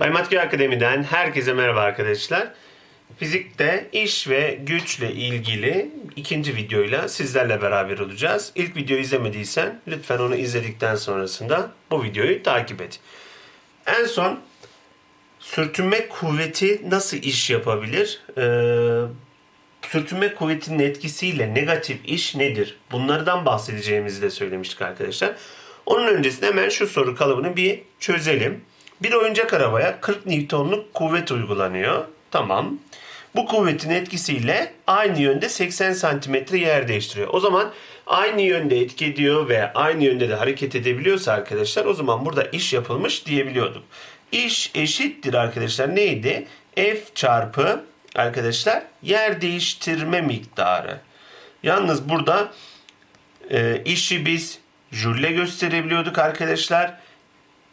Bay Matköy Akademi'den herkese merhaba arkadaşlar. Fizikte iş ve güçle ilgili ikinci videoyla sizlerle beraber olacağız. İlk videoyu izlemediysen lütfen onu izledikten sonrasında bu videoyu takip et. En son sürtünme kuvveti nasıl iş yapabilir? Ee, sürtünme kuvvetinin etkisiyle negatif iş nedir? Bunlardan bahsedeceğimizi de söylemiştik arkadaşlar. Onun öncesinde hemen şu soru kalıbını bir çözelim. Bir oyuncak arabaya 40 Newton'luk kuvvet uygulanıyor. Tamam. Bu kuvvetin etkisiyle aynı yönde 80 santimetre yer değiştiriyor. O zaman aynı yönde etki ediyor ve aynı yönde de hareket edebiliyorsa arkadaşlar o zaman burada iş yapılmış diyebiliyorduk. İş eşittir arkadaşlar neydi? F çarpı arkadaşlar yer değiştirme miktarı. Yalnız burada e, işi biz jülle gösterebiliyorduk arkadaşlar.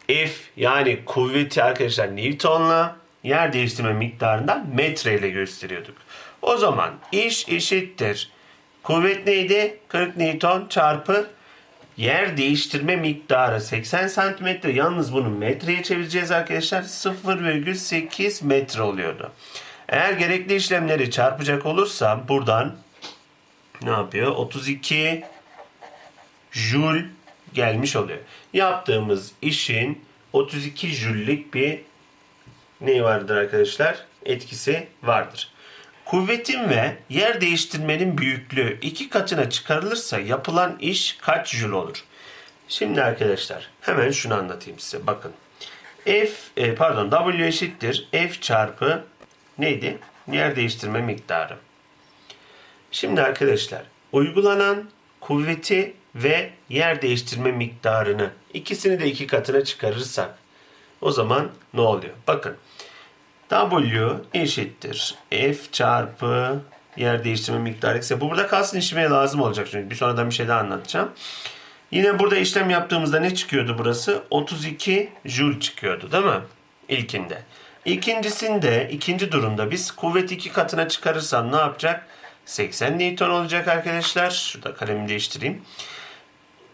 F yani kuvveti arkadaşlar Newton'la yer değiştirme miktarından metre ile gösteriyorduk. O zaman iş eşittir. Kuvvet neydi? 40 Newton çarpı yer değiştirme miktarı 80 santimetre. Yalnız bunu metreye çevireceğiz arkadaşlar. 0,8 metre oluyordu. Eğer gerekli işlemleri çarpacak olursam buradan ne yapıyor? 32 jül gelmiş oluyor. Yaptığımız işin 32 jüllük bir ne vardır arkadaşlar? Etkisi vardır. Kuvvetin ve yer değiştirmenin büyüklüğü iki katına çıkarılırsa yapılan iş kaç jül olur? Şimdi arkadaşlar hemen şunu anlatayım size. Bakın. F e, pardon W eşittir F çarpı neydi? Yer değiştirme miktarı. Şimdi arkadaşlar uygulanan kuvveti ve yer değiştirme miktarını ikisini de iki katına çıkarırsak o zaman ne oluyor? Bakın W eşittir F çarpı yer değiştirme miktarı ise bu burada kalsın işlemeye lazım olacak çünkü bir sonradan bir şey daha anlatacağım. Yine burada işlem yaptığımızda ne çıkıyordu burası? 32 joule çıkıyordu değil mi? İlkinde. İkincisinde, ikinci durumda biz kuvvet iki katına çıkarırsam ne yapacak? 80 Newton olacak arkadaşlar. Şurada kalemi değiştireyim.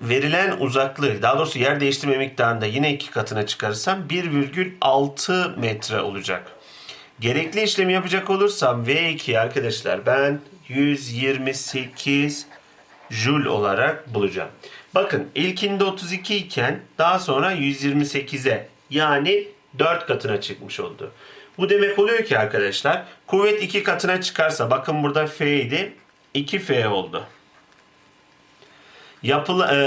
Verilen uzaklığı, daha doğrusu yer değiştirme miktarında yine iki katına çıkarırsam 1,6 metre olacak. Gerekli işlemi yapacak olursam V2 arkadaşlar ben 128 joule olarak bulacağım. Bakın ilkinde 32 iken daha sonra 128'e yani 4 katına çıkmış oldu. Bu demek oluyor ki arkadaşlar kuvvet 2 katına çıkarsa bakın burada F idi 2F oldu. Yapılı e,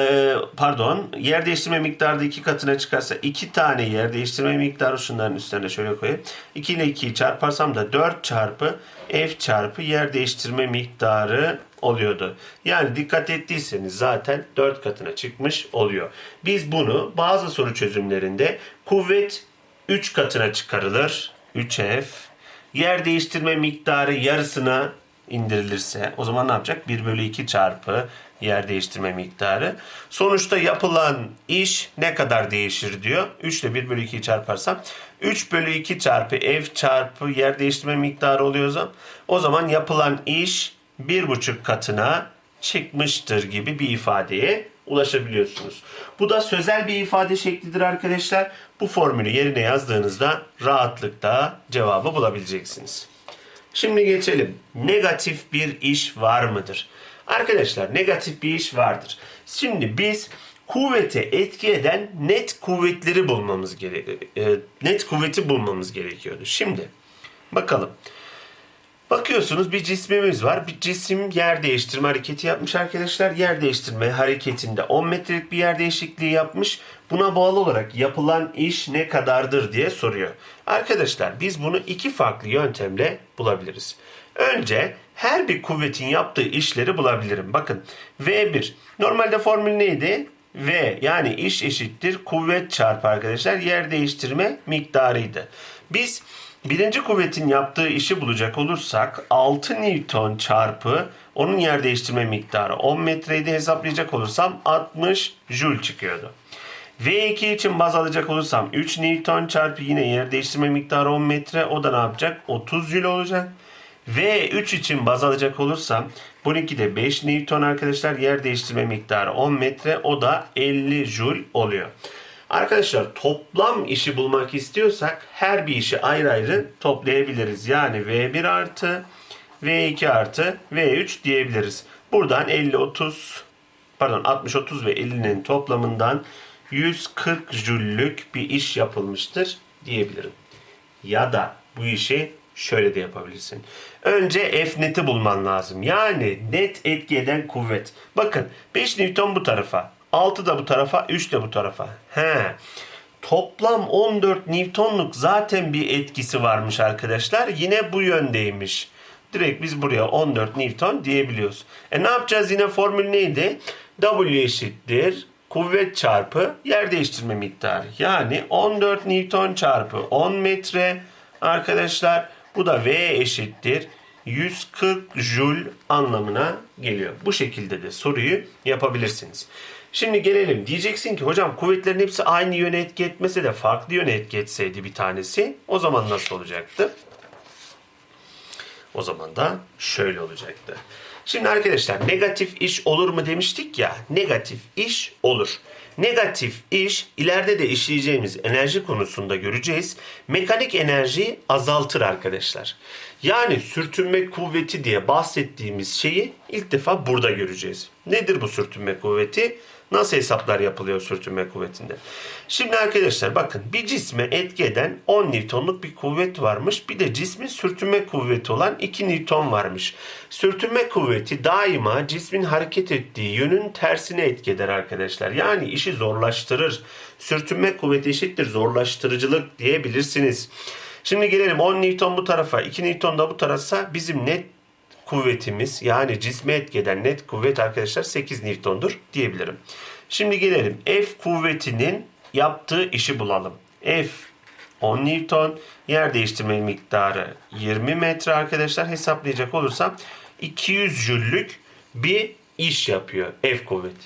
pardon yer değiştirme miktarı da 2 katına çıkarsa 2 tane yer değiştirme miktarı şunların üstlerine şöyle koyayım. 2 ile 2'yi çarparsam da 4 çarpı F çarpı yer değiştirme miktarı oluyordu. Yani dikkat ettiyseniz zaten 4 katına çıkmış oluyor. Biz bunu bazı soru çözümlerinde kuvvet 3 katına çıkarılır. 3F. Yer değiştirme miktarı yarısına indirilirse o zaman ne yapacak? 1 bölü 2 çarpı yer değiştirme miktarı. Sonuçta yapılan iş ne kadar değişir diyor. 3 ile 1 bölü 2'yi çarparsam 3 bölü 2 çarpı f çarpı yer değiştirme miktarı oluyorsa o zaman yapılan iş 1,5 katına çıkmıştır gibi bir ifadeye ulaşabiliyorsunuz. Bu da sözel bir ifade şeklidir arkadaşlar. Bu formülü yerine yazdığınızda rahatlıkla cevabı bulabileceksiniz. Şimdi geçelim. Negatif bir iş var mıdır? Arkadaşlar negatif bir iş vardır. Şimdi biz kuvvete etki eden net kuvvetleri bulmamız gerekiyor. Net kuvveti bulmamız gerekiyordu. Şimdi bakalım. Bakıyorsunuz bir cismimiz var. Bir cisim yer değiştirme hareketi yapmış arkadaşlar. Yer değiştirme hareketinde 10 metrelik bir yer değişikliği yapmış. Buna bağlı olarak yapılan iş ne kadardır diye soruyor. Arkadaşlar biz bunu iki farklı yöntemle bulabiliriz. Önce her bir kuvvetin yaptığı işleri bulabilirim. Bakın V1 normalde formül neydi? V yani iş eşittir kuvvet çarpı arkadaşlar yer değiştirme miktarıydı. Biz birinci kuvvetin yaptığı işi bulacak olursak 6 Newton çarpı onun yer değiştirme miktarı 10 metreydi hesaplayacak olursam 60 Joule çıkıyordu. V2 için baz alacak olursam 3 Newton çarpı yine yer değiştirme miktarı 10 metre o da ne yapacak? 30 Joule olacak. V3 için baz alacak olursam bununki de 5 Newton arkadaşlar yer değiştirme miktarı 10 metre o da 50 Joule oluyor. Arkadaşlar toplam işi bulmak istiyorsak her bir işi ayrı ayrı toplayabiliriz. Yani V1 artı V2 artı V3 diyebiliriz. Buradan 50 30 pardon 60 30 ve 50'nin toplamından 140 jüllük bir iş yapılmıştır diyebilirim. Ya da bu işi şöyle de yapabilirsin. Önce F net'i bulman lazım. Yani net etki eden kuvvet. Bakın 5 Newton bu tarafa. 6 da bu tarafa. 3 de bu tarafa. He. Toplam 14 Newton'luk zaten bir etkisi varmış arkadaşlar. Yine bu yöndeymiş. Direkt biz buraya 14 Newton diyebiliyoruz. E ne yapacağız yine formül neydi? W eşittir kuvvet çarpı yer değiştirme miktarı. Yani 14 Newton çarpı 10 metre arkadaşlar bu da V eşittir 140 Joule anlamına geliyor. Bu şekilde de soruyu yapabilirsiniz. Şimdi gelelim. Diyeceksin ki hocam kuvvetlerin hepsi aynı yöne etki etmese de farklı yöne etki etseydi bir tanesi o zaman nasıl olacaktı? O zaman da şöyle olacaktı. Şimdi arkadaşlar negatif iş olur mu demiştik ya. Negatif iş olur. Negatif iş ileride de işleyeceğimiz enerji konusunda göreceğiz. Mekanik enerjiyi azaltır arkadaşlar. Yani sürtünme kuvveti diye bahsettiğimiz şeyi ilk defa burada göreceğiz. Nedir bu sürtünme kuvveti? Nasıl hesaplar yapılıyor sürtünme kuvvetinde? Şimdi arkadaşlar bakın bir cisme etki eden 10 Newton'luk bir kuvvet varmış. Bir de cismin sürtünme kuvveti olan 2 Newton varmış. Sürtünme kuvveti daima cismin hareket ettiği yönün tersine etki eder arkadaşlar. Yani işi zorlaştırır. Sürtünme kuvveti eşittir zorlaştırıcılık diyebilirsiniz. Şimdi gelelim 10 Newton bu tarafa 2 Newton da bu tarafa bizim net kuvvetimiz yani cisme etki eden net kuvvet arkadaşlar 8 Newton'dur diyebilirim. Şimdi gelelim F kuvvetinin yaptığı işi bulalım. F 10 Newton yer değiştirme miktarı 20 metre arkadaşlar hesaplayacak olursam 200 jüllük bir iş yapıyor F kuvvet.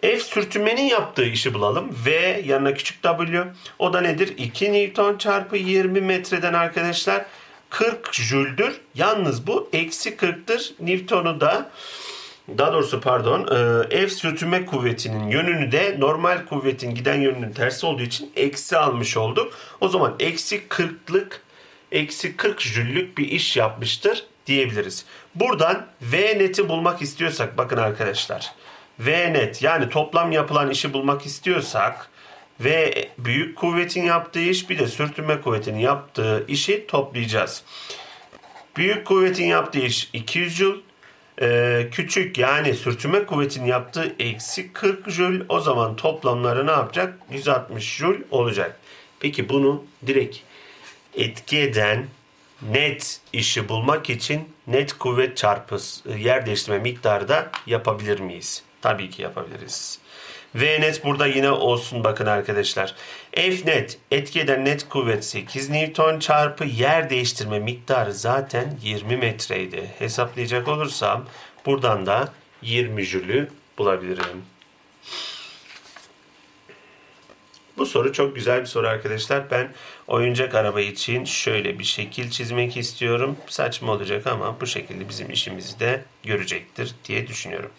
F sürtünmenin yaptığı işi bulalım. V yanına küçük W. O da nedir? 2 Newton çarpı 20 metreden arkadaşlar 40 jüldür. Yalnız bu eksi 40'tır. Newton'u da daha doğrusu pardon e, F sürtünme kuvvetinin yönünü de normal kuvvetin giden yönünün tersi olduğu için eksi almış olduk. O zaman eksi 40'lık eksi 40 jüllük bir iş yapmıştır diyebiliriz. Buradan V neti bulmak istiyorsak bakın arkadaşlar. V net yani toplam yapılan işi bulmak istiyorsak ve büyük kuvvetin yaptığı iş bir de sürtünme kuvvetinin yaptığı işi toplayacağız. Büyük kuvvetin yaptığı iş 200 Joule. Ee, küçük yani sürtünme kuvvetinin yaptığı eksi 40 Joule. O zaman toplamları ne yapacak? 160 Joule olacak. Peki bunu direkt etki eden net işi bulmak için net kuvvet çarpı yer değiştirme miktarı da yapabilir miyiz? Tabii ki yapabiliriz. V net burada yine olsun bakın arkadaşlar. F net etki eden net kuvvet 8 Newton çarpı yer değiştirme miktarı zaten 20 metreydi. Hesaplayacak olursam buradan da 20 jülü bulabilirim. Bu soru çok güzel bir soru arkadaşlar. Ben oyuncak araba için şöyle bir şekil çizmek istiyorum. Saçma olacak ama bu şekilde bizim işimizi de görecektir diye düşünüyorum.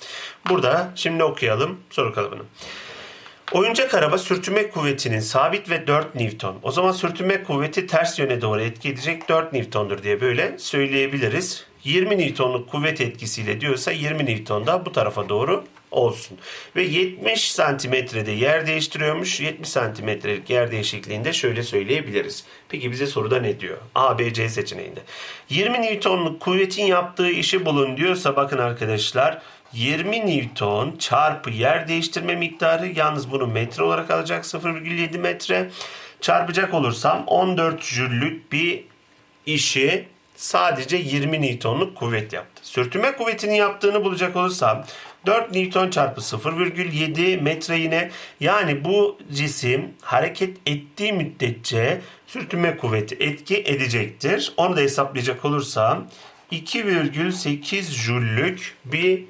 Burada şimdi okuyalım soru kalıbını. Oyuncak araba sürtünme kuvvetinin sabit ve 4 Newton. O zaman sürtünme kuvveti ters yöne doğru etki edecek 4 Newton'dur diye böyle söyleyebiliriz. 20 Newton'luk kuvvet etkisiyle diyorsa 20 Newton da bu tarafa doğru olsun. Ve 70 santimetrede yer değiştiriyormuş. 70 santimetrelik yer değişikliğinde şöyle söyleyebiliriz. Peki bize soruda ne diyor? A, B, C seçeneğinde. 20 Newton'luk kuvvetin yaptığı işi bulun diyorsa bakın arkadaşlar 20 Newton çarpı yer değiştirme miktarı yalnız bunu metre olarak alacak 0,7 metre çarpacak olursam 14 jüllük bir işi sadece 20 Newton'luk kuvvet yaptı. Sürtünme kuvvetini yaptığını bulacak olursam 4 Newton çarpı 0,7 metre yine yani bu cisim hareket ettiği müddetçe sürtünme kuvveti etki edecektir. Onu da hesaplayacak olursam 2,8 jüllük bir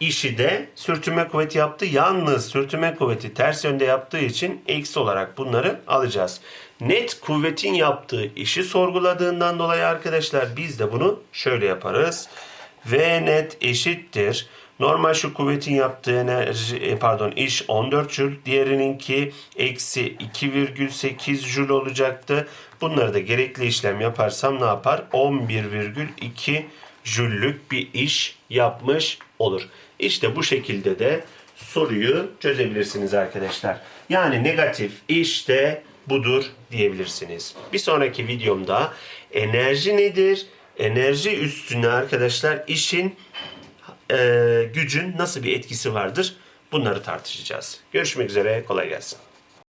işi de sürtünme kuvveti yaptı. Yalnız sürtünme kuvveti ters yönde yaptığı için eksi olarak bunları alacağız. Net kuvvetin yaptığı işi sorguladığından dolayı arkadaşlar biz de bunu şöyle yaparız. V net eşittir. Normal şu kuvvetin yaptığı enerji, e, pardon iş 14 jül. Diğerininki eksi 2,8 jül olacaktı. Bunları da gerekli işlem yaparsam ne yapar? 11,2 jüllük bir iş yapmış olur. İşte bu şekilde de soruyu çözebilirsiniz arkadaşlar. Yani negatif işte budur diyebilirsiniz. Bir sonraki videomda enerji nedir? Enerji üstüne arkadaşlar işin e, gücün nasıl bir etkisi vardır? Bunları tartışacağız. Görüşmek üzere. Kolay gelsin.